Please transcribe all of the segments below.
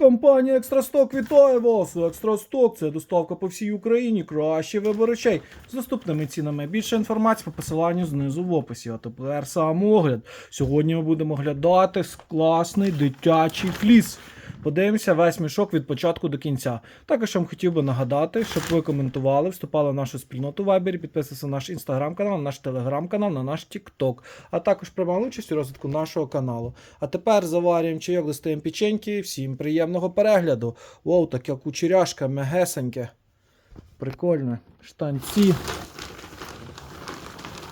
Компанія Екстрасток вітає вас! Екстрасток це доставка по всій Україні. Краще вибор речей з доступними цінами. Більше інформації по посиланню знизу в описі. А тепер сам огляд. Сьогодні ми будемо оглядати класний дитячий фліс. Подивимося весь мішок від початку до кінця. Також вам хотів би нагадати, щоб ви коментували, вступали в нашу спільноту в Viber, підписувалися на наш інстаграм-канал, на наш телеграм-канал, на наш Тікток, а також приймали участь у розвитку нашого каналу. А тепер заварюємо чайок, достаємо печеньки. Всім приємного перегляду. Воу, таке кучеряшка, мегесеньке. Прикольне. Штанці.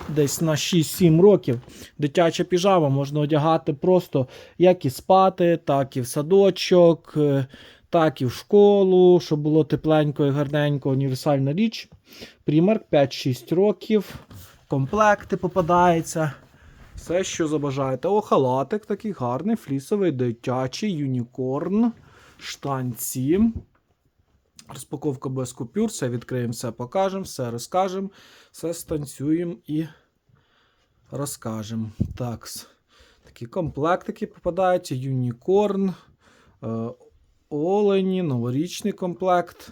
Десь на 6-7 років. Дитяча піжама можна одягати просто як і спати, так і в садочок, е, так і в школу, щоб було тепленько і гарненько, універсальна річ. Примерк 5-6 років. Комплекти попадаються. Все, що забажаєте. О, халатик такий гарний, флісовий, дитячий, юнікорн, штанці. Розпаковка без купюр, все відкриємо, все покажемо, все розкажемо, все станцюємо і розкажемо. Так, такі комплектики попадаються: Юнікорн, е, Олені, новорічний комплект.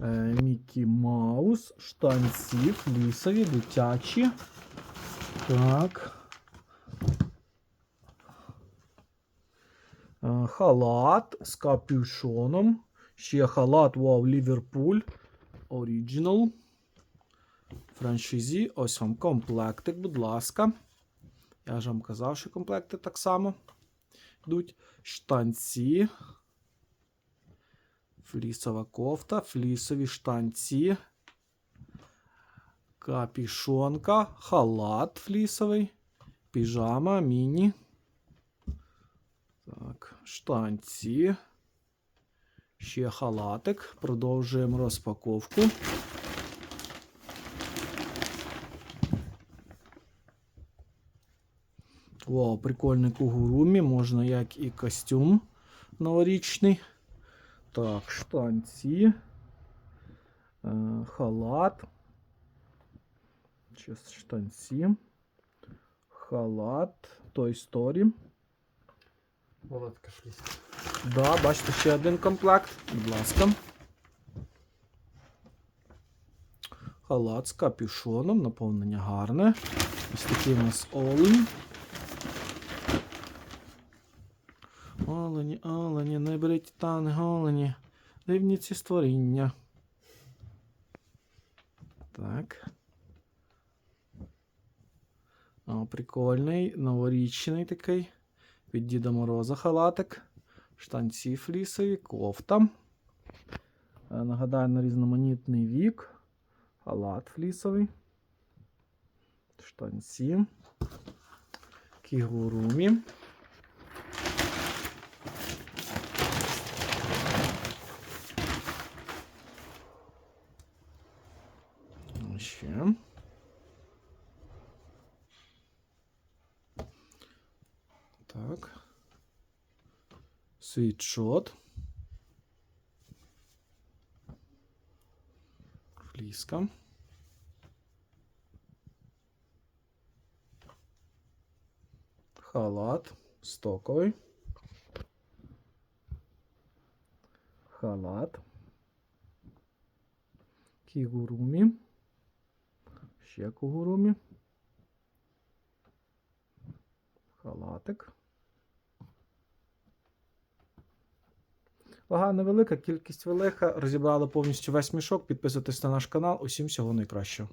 е, Мікі Маус, штанці, флісові, дитячі. Так. Е, Халат з капюшоном. Ще халат Wow Liverpool Original. Франшизі. Ось вам комплектик, будь ласка. Я ж вам казав, що комплекти так само йдуть. Штанці. Флісова кофта, флісові штанці. Капішонка, халат флісовий, піжама, міні. Так, штанці. Ще халатик. Продовжуємо розпаковку. Вау, прикольний кугурумі. Можна як і костюм новорічний. Так, штанці. Е, халат. Ще штанці. Халат. Toy Story. Володка фліс. Да, бачите, ще один комплект. Будь ласка. Халат з капюшоном, наповнення гарне. Ось такий у нас олень. Олені, олені, не беріть тани, олені. Дивні ці створіння. Так. О, прикольний, новорічний такий. Від Діда Мороза халатик. Штанці флісові, кофта. Е, Нагадаю, на різноманітний вік. Халат флісовий. Штанці. Кігурумі. Ще. Так. Світшот. Фліска. Халат стоковий. Халат. Кігурумі. Ще кугурумі. Халатик. Вага невелика, кількість велика. Розібрали повністю весь мішок. Підписуйтесь на наш канал. Усім всього найкращого.